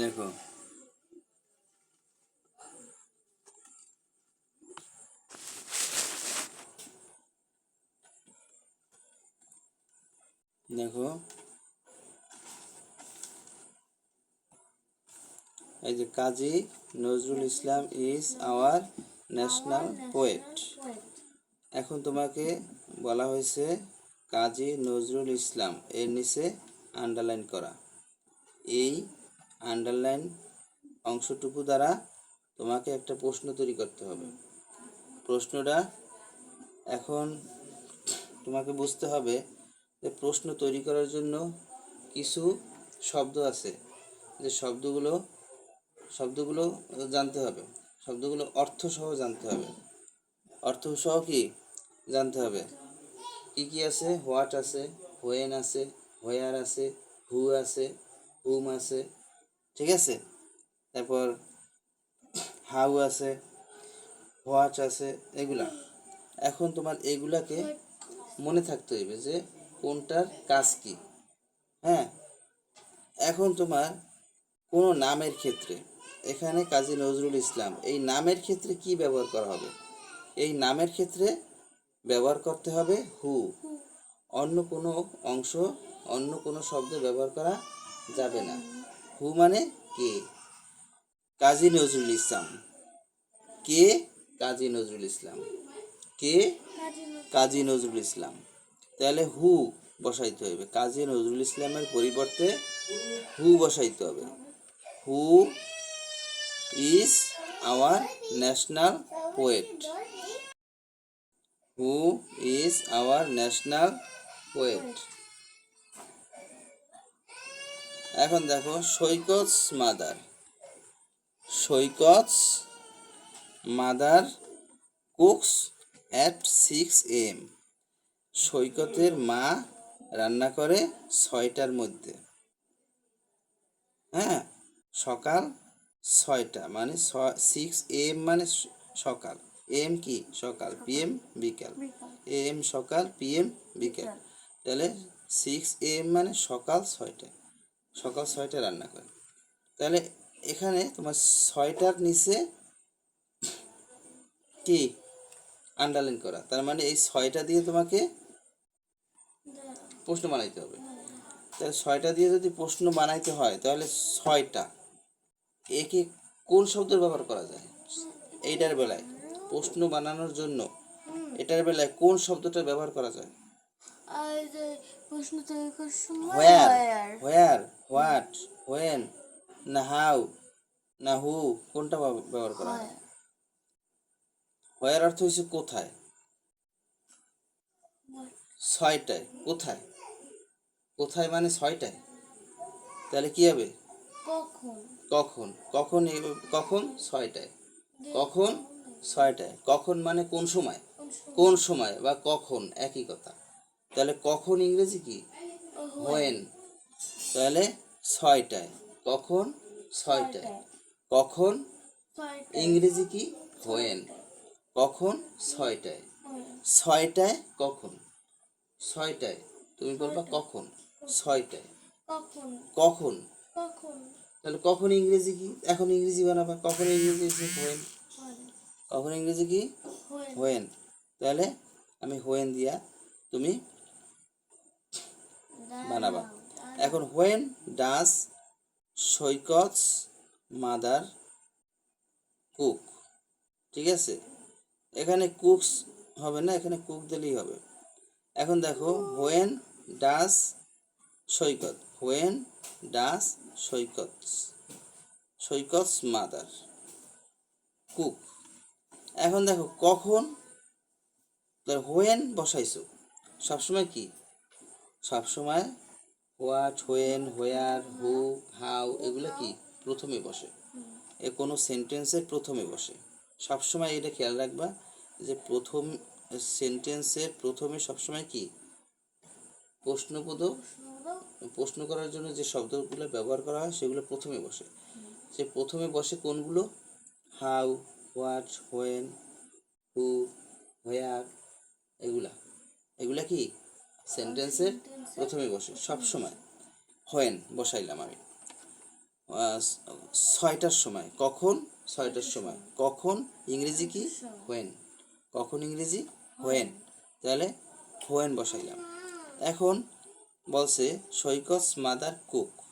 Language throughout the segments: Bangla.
দেখো। দেখো। এই যে Kazi Nazrul Islam is our national poet. এখন তোমাকে বলা হয়েছে কাজী নজরুল ইসলাম এর নিচে আন্ডারলাইন করা। এই আন্ডারলাইন অংশটুকু দ্বারা তোমাকে একটা প্রশ্ন তৈরি করতে হবে। প্রশ্নটা এখন তোমাকে বুঝতে হবে যে প্রশ্ন তৈরি করার জন্য কিছু শব্দ আছে। যে শব্দগুলো শব্দগুলো জানতে হবে। শব্দগুলো অর্থ সহ জানতে হবে। অর্থ সহ কি? জানতে হবে। কি কি আছে? হোয়াট আছে হোয়েন আছে হোয়ার আছে হু আছে হুম আছে ঠিক আছে? তারপর হাউ আছে হোয়াট আছে, এগুলা। এখন তোমার এগুলাকে মনে থাকতে হইবে যে কোনটার কাজ কি হ্যাঁ? এখন তোমার কোনো নামের ক্ষেত্রে, এখানে কাজী নজরুল ইসলাম, এই নামের ক্ষেত্রে কি ব্যবহার করা হবে? এই নামের ক্ষেত্রে ব্যবহার করতে হবে হু অন্য কোনো অংশ, অন্য কোনো শব্দ ব্যবহার করা যাবে না। হু মানে কে? কাজী নজরুল ইসলাম। কে? কাজী নজরুল ইসলাম। কে? কাজী নজরুল ইসলাম। তাহলে হু বসাইতে হবে কাজী নজরুল ইসলামের পরিবর্তে হু বসাইতে হবে। Who is our national poet. Who is our national poet. এখন দেখো Saikat mother. Saikat mother cooks at six AM সৈকতের মা রান্না করে ছয়টার মধ্যে। হ্যাঁ সকাল ছয়টা মানে সিক্স এম মানে সকাল। এম কি? সকাল পিএম বিকাল। এম সকাল পিএম বিকাল। তাহলে সিক্স এম মানে সকাল ছয়টা সকাল ছয়টা রান্না করে। তাহলে এখানে তোমার ছয়টার নিচে কি? আন্ডারলাইন করা। তার মানে এই ছয়টা দিয়ে তোমাকে প্রশ্ন বানাইতে হবে। তাহলে ছয়টা দিয়ে যদি প্রশ্ন বানাইতে হয়, তাহলে ছয়টা। একে কোন শব্দের ব্যবহার করা যায়? এইটার বেলায়। প্রশ্ন বানানোর জন্য। এটার বেলায় কোন শব্দটা ব্যবহার করা যায়? প্রশ্ন তৈরি করার সময় where? হোয়ার হোয়াট হোয়েন না হাউ না হু কোনটা ব্যবহার করা হয়? হোয়ার অর্থ হচ্ছে কোথায়? ছয়টায়। কোথায়? কোথায় মানে ছয়টায়? তাহলে কি হবে? কখন? কখন? কখন কখন? ছয়টায়। কখন? ছয়টায়। কখন মানে কোন সময়? কোন সময় বা কখন? একই কথা। তাহলে কখন ইংরেজি কি? হোয়েন তাহলে ছয়টায়। কখন? ছয়টায়। কখন? ইংরেজি কি? হোয়েন কখন? ছয়টায়। ছয়টায় কখন? ছয়টায়। তুমি বলবা কখন? ছয়টায়। কখন? তাহলে কখন ইংরেজি কি? এখন ইংরেজি বানাবা। কখন ইংরেজি হোয়েন কখন ইংরেজি কি? হোয়েন তাহলে আমি হোয়েন দিয়া তুমি বানাবা। এখন when does Saikat's mother cook ঠিক আছে? এখানে কুকস হবে না, এখানে কুক দিলেই হবে। এখন দেখো when does Saikat when does Saikat Saikat's mother cook এখন দেখো, কখন হোয়েন বসাইছো। সবসময় কি? সবসময় what, when, where, who, how এগুলো কি? প্রথমে বসে। এ কোনো সেন্টেন্সের প্রথমে বসে। সবসময় এটা খেয়াল রাখবা যে প্রথম সেন্টেন্সের প্রথমে সবসময় কি? প্রশ্নবোধক? প্রশ্ন করার জন্য যে শব্দগুলো ব্যবহার করা হয় সেগুলো প্রথমে বসে। সে প্রথমে বসে কোনগুলো? How, what, when, who, where, এগুলা। এগুলা কি? সেন্টেন্সের প্রথমে বসে সব সময় হোয়েন, বসাইলাম আমি। ছয়টার সময়, কখন? ছয়টার সময়। কখন? ইংরেজি কি? হোয়েন। কখন ইংরেজি? হোয়েন। তাহলে হোয়েন বসাইলাম। এখন বলছে, সৈকত মাদার কুক।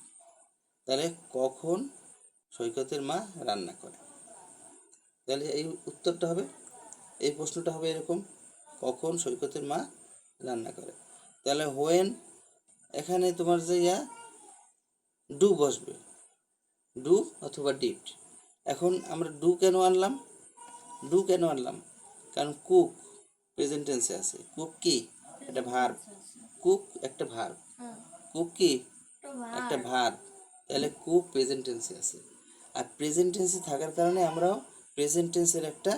তাহলে কখন সৈকতের মা রান্না করে? তাহলে এই উত্তরটা হবে, এই প্রশ্নটা হবে এরকম, কখন সৈকতের মা রান্না করে? তাহলে হোয়েন এখানে তোমার যে ইয়া ডু বসবে। ডু অথবা ডিট এখন আমরা ডু কেন আনলাম? ডু কেন আনলাম? কারণ কুক প্রেজেন্ট টেন্সে আছে। কুক কি? একটা ভার্ব কুক একটা ভার্ব হ্যাঁ। কুক কি? একটা ভার্ব তাহলে কুক প্রেজেন্ট টেন্সে আছে। আর প্রেজেন্ট টেন্সে থাকার কারণে আমরাও প্রেজেন্ট টেন্সের একটা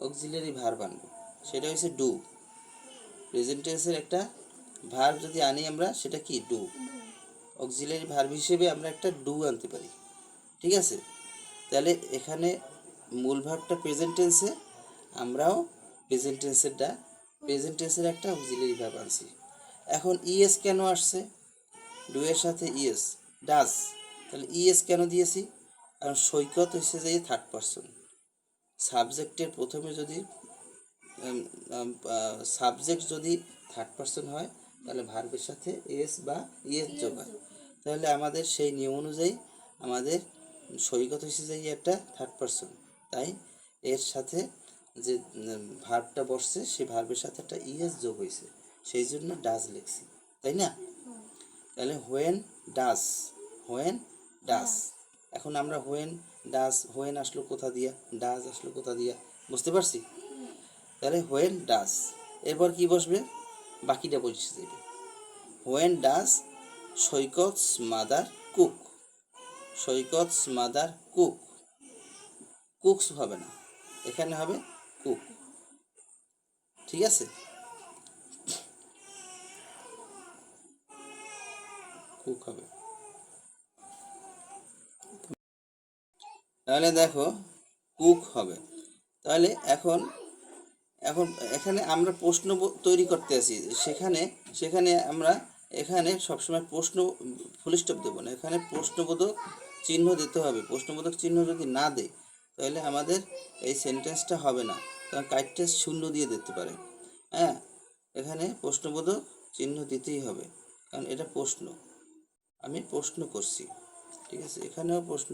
অক্সিলারি ভার্ব আনব। সেটা হচ্ছে ডু প্রেজেন্ট টেন্সের একটা ভার্ব যদি আনি আমরা, সেটা কি? ডু অক্সিলারি ভার্ব হিসেবে আমরা একটা ডু আনতে পারি। ঠিক আছে? তাহলে এখানে মূল ভার্বটা প্রেজেন্ট আমরাও প্রেজেন্ট টেন্সেরটা প্রেজেন্ট একটা অক্সিলারি ভার্ব আনছি। এখন ইএস কেন আসছে? ডু এর সাথে ইএস ডাস তাহলে ইএস কেন দিয়েছি? কারণ সৈকত হচ্ছে যে থার্ড পার্সন সাবজেক্টের প্রথমে যদি সাবজেক্ট যদি থার্ড পার্সন হয়, তাহলে ভার্বের সাথে এস বা ইএস যোগ হয়। তাহলে আমাদের সেই নিয়ম অনুযায়ী আমাদের সৈকত যে একটা থার্ড পার্সন তাই এর সাথে যে ভার্বটা বসছে, সেই ভার্বের সাথে একটা ইএস যোগ হয়েছে। সেই জন্য ডাজ লিখছি, তাই না? তাহলে হোয়েন ডাস হোয়েন ডাস এখন আমরা হোয়েন ডাস হোয়েন আসলো কোথা দিয়া ডাস আসলো কোথা দিয়া, বুঝতে পারছি? তাহলে হোয়েন ডাস এরপর কি বসবে? বাকিটা বসে দেবে। When does Saikat's mother cook? Saikat's mother cook. Cooks হবে না। এখানে হবে কুক। ঠিক আছে? কুক হবে। তাহলে দেখো, কুক হবে। তাহলে এখন এখন এখানে আমরা প্রশ্ন তৈরি করতে আছি। সেখানে সেখানে আমরা এখানে সবসময় প্রশ্ন ফুল স্টপ দেবো না। এখানে প্রশ্নবোধক চিহ্ন দিতে হবে। প্রশ্নবোধক চিহ্ন যদি না দেয় তাহলে আমাদের এই সেন্টেন্সটা হবে না। কারণ কাইটটা শূন্য দিয়ে দিতে পারে। হ্যাঁ? এখানে প্রশ্নবোধক চিহ্ন দিতেই হবে। কারণ এটা প্রশ্ন। আমি প্রশ্ন করছি। ঠিক আছে? এখানেও প্রশ্ন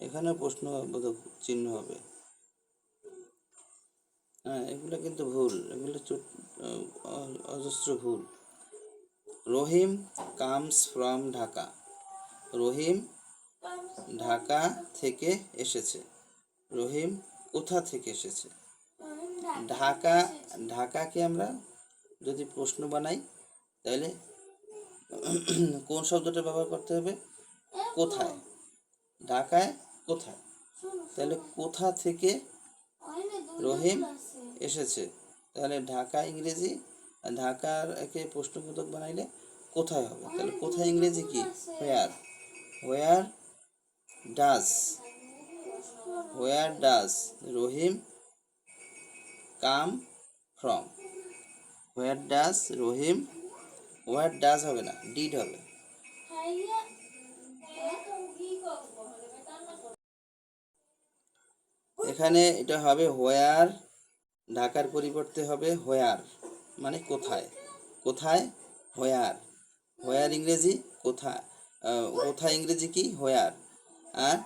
এখানেও প্রশ্নবোধক চিহ্ন হবে। হ্যাঁ এগুলো কিন্তু ভুল। এগুলো অজস্র ভুল। Rahim comes from Dhaka. রহিম ঢাকা থেকে এসেছে। রহিম কোথা থেকে এসেছে? ঢাকা, ঢাকাকে আমরা যদি প্রশ্ন বানাই, তাহলে কোন শব্দটা ব্যবহার করতে হবে? কোথায়? ঢাকায় কোথায়? তাহলে কোথা থেকে রহিম এসেছে। তাহলে ঢাকা ইংরেজি ঢাকার একে প্রশ্নবোধক বানাইলে কোথায় হবে? তাহলে কোথায় ইংরেজি কি? Where where does where does Rahim come from where does Rahim where does হবে না ডিড হবে। এখানে এটা হবে হোয়ার ঢাকার পরিবর্তে হবে হোয়ার মানে কোথায়? কোথায়? হোয়ার। হোয়ার ইংরেজি কোথায়? কোথায় ইংরেজি কি? হোয়ার। আর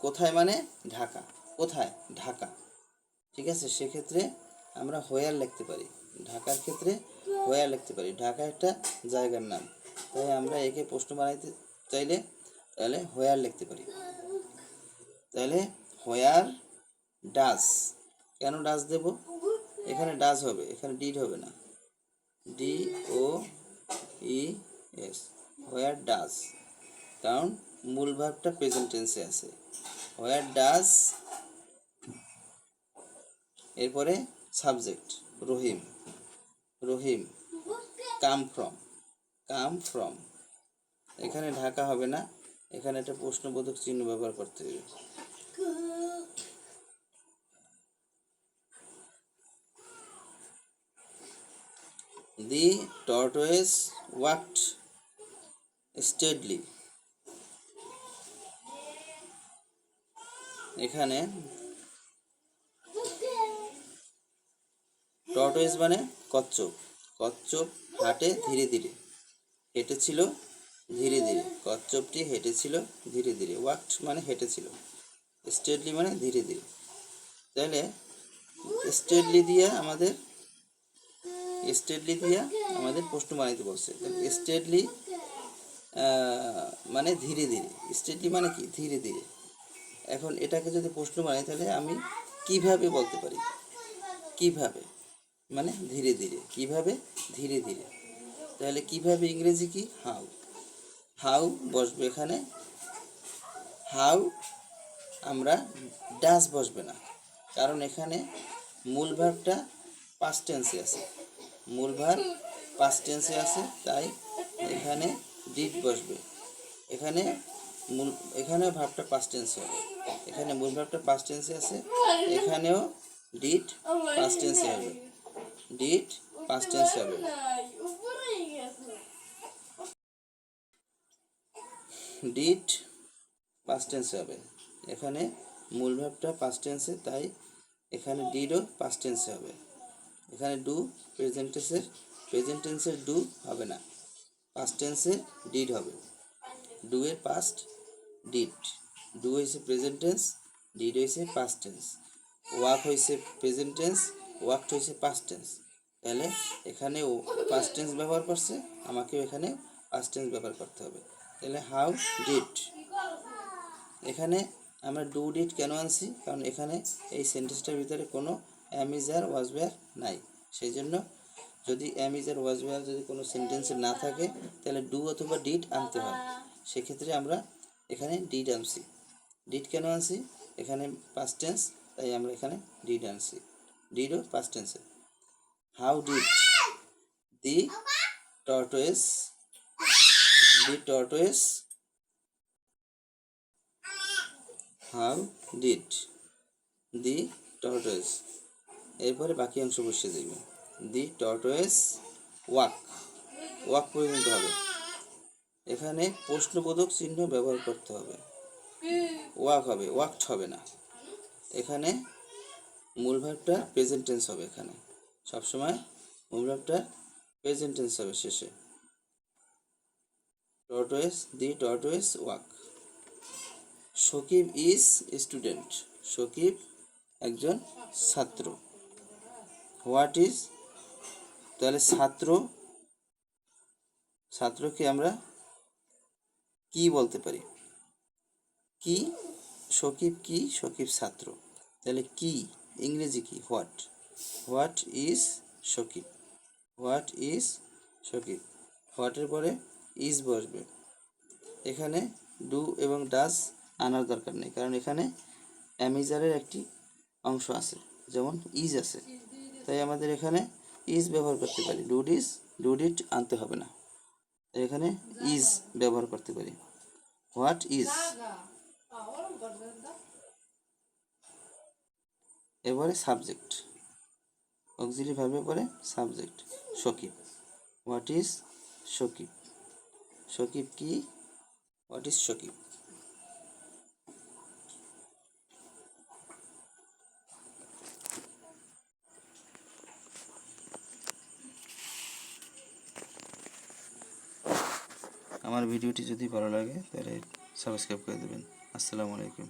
কোথায় মানে? ঢাকা। কোথায়? ঢাকা। ঠিক আছে? সেক্ষেত্রে আমরা হোয়ার লিখতে পারি। ঢাকার ক্ষেত্রে হোয়ার লিখতে পারি। ঢাকা একটা জায়গার নাম। তাই আমরা একে প্রশ্ন বানাইতে চাইলে তাহলে হোয়ার লিখতে পারি। তাহলে হোয়ার ডাস। কেন ডাস দেব? এখানে ডাস হবে, এখানে ডিড হবে না। D O E S where does কারণ মূল ভাবটা প্রেজেন্ট টেন্সে আছে। হোয়ার ডাস এরপরে subject Rahim. Rahim come from come from এখানে ঢাকা হবে না, এখানে একটা প্রশ্নবোধক চিহ্ন ব্যবহার করতে হবে। The tortoise walked steadily. এখানে টর্টোয়েস মানে কচ্ছপ। কচ্ছপ হাঁটে ধীরে ধীরে। হেঁটেছিল ধীরে ধীরে। কচ্ছপটি হেঁটেছিল ধীরে ধীরে। ওয়াকড মানে হেঁটেছিল। স্টেডলি মানে ধীরে ধীরে। তাহলে স্টেডলি দিয়ে আমাদের স্টেডলি দিয়ে আমাদের প্রশ্ন বানাইতে বলছে। স্টেডলি মানে ধীরে ধীরে। স্টেডলি মানে কি? ধীরে ধীরে। এখন এটাকে যদি প্রশ্ন বানাই, তাহলে আমি কীভাবে বলতে পারি? কীভাবে? মানে ধীরে ধীরে। কীভাবে? ধীরে ধীরে। তাহলে কীভাবে ইংরেজি কি? হাউ। হাউ বসবে এখানে। হাউ আমরা ডাস বসবে না। কারণ এখানে মূল ভাবটা পাস্ট টেন্সে আছে। মূল ভাব পাস্ট টেন্সে আছে, তাই এখানে ডিড বসবে। এখানে মূল, এখানেও ভাবটা পাস্ট টেন্সে হবে। এখানে মূল ভাবটা পাস্ট টেন্সে আছে, এখানেও ডিড পাস্ট টেন্সে হবে। ডিড পাস্ট টেন্সে হবে। ডিড পাস্ট টেন্সে হবে। এখানে মূল ভাবটা পাস্ট টেন্সে তাই এখানে ডিডও পাস্ট টেন্সে হবে। এখানে ডু প্রেজেন্ট টেন্সের প্রেজেন্ট টেন্সের ডু হবে না। পাস্ট টেন্সের ডিড হবে। ডু এর পাস্ট ডিড ডু হয়েছে প্রেজেন্ট টেন্স ডিড হয়েছে পাস্ট টেন্স ওয়াক হয়েছে প্রেজেন্ট টেন্স ওয়াকড হয়েছে পাস্ট টেন্স তাহলে এখানে ও পাস্ট টেন্স ব্যবহার করছে, আমাকেও এখানে পাস্ট টেন্স ব্যবহার করতে হবে। তাহলে হাউ ডিড এখানে আমরা ডু ডিড কেন আনছি? কারণ এখানে এই সেন্টেন্সটার ভিতরে কোনো অ্যামিজার ওয়াজওয়ার নাই। সেই জন্য যদি অ্যামিজার ওয়াজওয়ার যদি কোনো সেন্টেন্সে না থাকে, তাহলে ডু অথবা ডিড আনতে হয়। সেক্ষেত্রে আমরা এখানে ডিড আনছি। ডিড কেন আনছি? এখানে পাস্ট তাই আমরা এখানে ডিড আনছি। ডিডও পাস্ট টেন্সে how did the tortoise the tortoise how did the tortoise এরপরে বাকি অংশ বসিয়ে দেবে। দি টর্টোয়েস ওয়াক। ওয়াক পর্যন্ত হবে। এখানে প্রশ্নবোধক চিহ্ন ব্যবহার করতে হবে। ওয়াক হবে, ওয়াকড হবে না। এখানে মূল ভাবটা হবে এখানে। সবসময় মূল ভাবটা হবে শেষে। Tortoise the tortoise walk. Sakib is student. Sakib একজন ছাত্র। What is? তাহলে ছাত্র, ছাত্রকে আমরা কি বলতে পারি? কি? সকিব কি? সকিব ছাত্র। তাহলে কি? ইংরেজি কি? What? What is Sakib? What is Sakib? হোয়াটের পরে ইজ বসবে। এখানে ডু এবং ডাস আনার দরকার নেই, কারণ এখানে অ্যামিজারের একটি অংশ আছে, যেমন ইজ আছে। তাই আমাদের এখানে ইজ ব্যবহার করতে পারি। ডুড ইজ ডুড ইট আনতে হবে না। এখানে ইজ ব্যবহার করতে পারি। হোয়াট ইজ এবারে সাবজেক্ট অক্সিলি ভাবে পরে subject Sakib. What is Sakib? Sakib কি? হোয়াট ইজ সকিব আমার ভিডিওটি যদি ভালো লাগে তাহলে সাবস্ক্রাইব করে দেবেন। আসসালামু আলাইকুম।